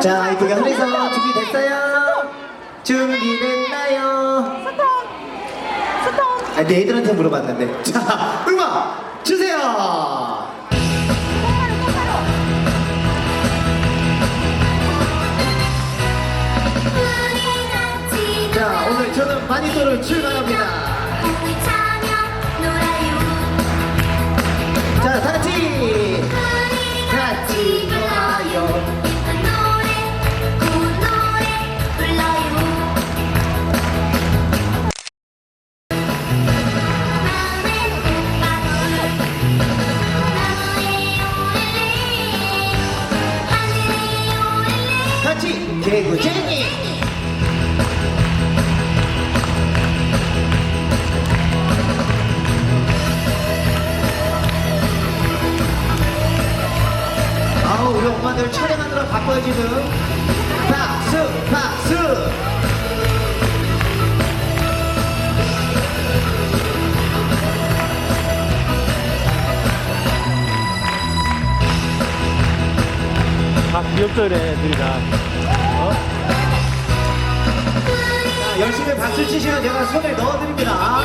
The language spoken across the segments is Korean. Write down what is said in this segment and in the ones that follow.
자, 이쁘게 흔해서 준비됐어요? 준비됐나요? 아, 내 애들한테 물어봤는데. 자, 음악 주세요! 자, 오늘 저는 마니또를 출발합니다. 개구쟁이! 아우 우리 엄마들 촬영하느라 바빠요 지금 박수 박수 다 귀엽죠, 그래, 애들이 다. 어? 자, 열심히 박수 치시면 제가 손을 넣어드립니다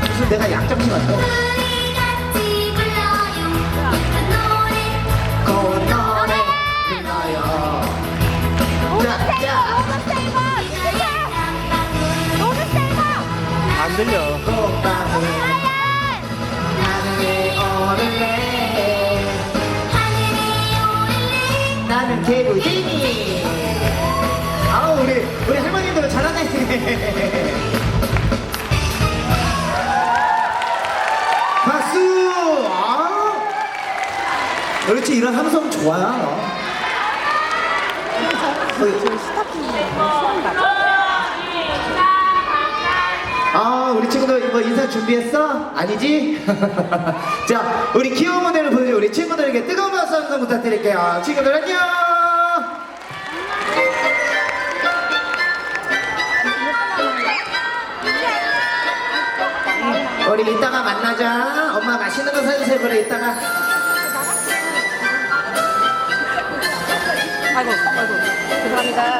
무슨 내가 노래 불러요 안 들려. 나는 개구쟁이. 아우 우리 우리 할머님들 잘하네. 박수! 아 그렇지 이런 함성 좋아요? 아 우리 친구들 뭐 인사 준비했어? 아니지? 자 우리 귀여운 무대를 보여줘 우리 친구들에게 뜨거운 박수 한번 부탁드릴게요 친구들 안녕 우리 이따가 만나자 엄마 맛있는 거 사주세요 그래 이따가 아이고, 아이고. 죄송합니다.